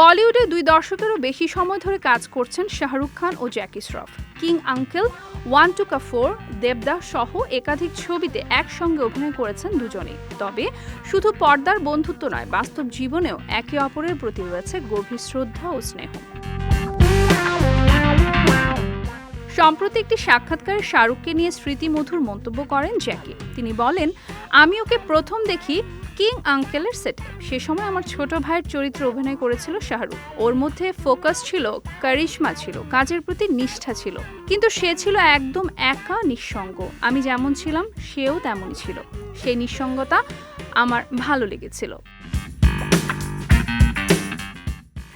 বলিউডে দুই দর্শকেরও বেশি সময় ধরে কাজ করছেন শাহরুখ খান ও Jackie Shroff. King uncle, one two কা ফোর দেবদাস সহ একাধিক ছবিতে একসঙ্গে অভিনয় করেছেন দুজনেই। তবে শুধু পর্দার বন্ধুত্ব নয়, বাস্তব জীবনেও একে অপরের প্রতি রয়েছে গভীর শ্রদ্ধা ও স্নেহ। সম্প্রতি একটি সাক্ষাৎকারে শাহরুখকে নিয়ে স্মৃতিমধুর মন্তব্য করেন জ্যাকি। তিনি বলেন, আমি ওকে প্রথম দেখি কিং আঙ্কেলের সেটে সে সময় আমার ছোট ভাইয়ের চরিত্রে অভিনয় করেছিল শাহরুখ। ওর মধ্যে ফোকাস ছিল কারিশমা ছিল, কাজের প্রতি নিষ্ঠা ছিল। কিন্তু সে ছিল একদম একা নিঃসঙ্গ। আমি যেমন ছিলাম, সেও তেমনই ছিল। সেই নিঃসঙ্গতা আমার ভালো লেগেছিল।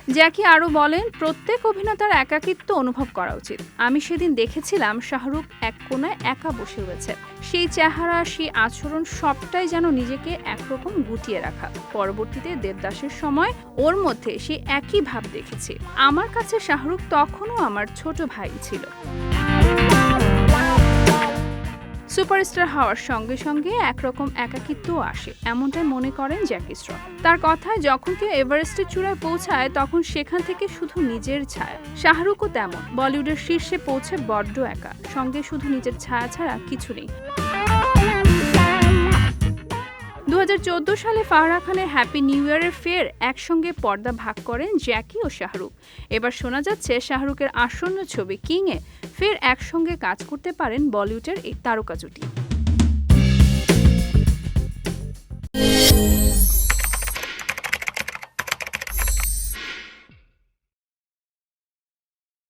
জ্যাকি আরও বলেন, প্রত্যেক অভিনেতার একাকিত্ব অনুভব করা উচিত। আমি সেদিন দেখেছিলাম শাহরুখ এক কোনায় একা বসে রয়েছে। সেই চেহারা, সেই আচরণ সবটাই যেন নিজেকে একরকম গুটিয়ে রাখা। পরবর্তীতে দেবদাসের সময় ওর মধ্যে সে একই ভাব দেখেছি। আমার কাছে শাহরুখ তখনও আমার ছোট ভাই ছিল। সুপারস্টার হওয়ার সঙ্গে সঙ্গে একরকম একাকিত্ব আসে, এমনটাই মনে করেন জ্যাকি শ্রফ তার কথায় যখন কেউ এভারেস্টের চূড়ায় পৌঁছায়, তখন সেখান থেকে শুধু নিজের ছায়া। শাহরুখও তেমন, বলিউডের শীর্ষে পৌঁছে বড্ড একা, সঙ্গে শুধু নিজের ছায়া ছাড়া কিছু নেই। দু হাজার চোদ্দ সালে ফাহরা খানের হ্যাপি নিউ ইয়ারের ফের একসঙ্গে পর্দা ভাগ করেন জ্যাকি ও শাহরুখ। এবার শোনা যাচ্ছে শাহরুখের আসন্ন ছবি কিংয়ে ফের একসঙ্গে কাজ করতে পারেন বলিউডের এই তারকা জুটি।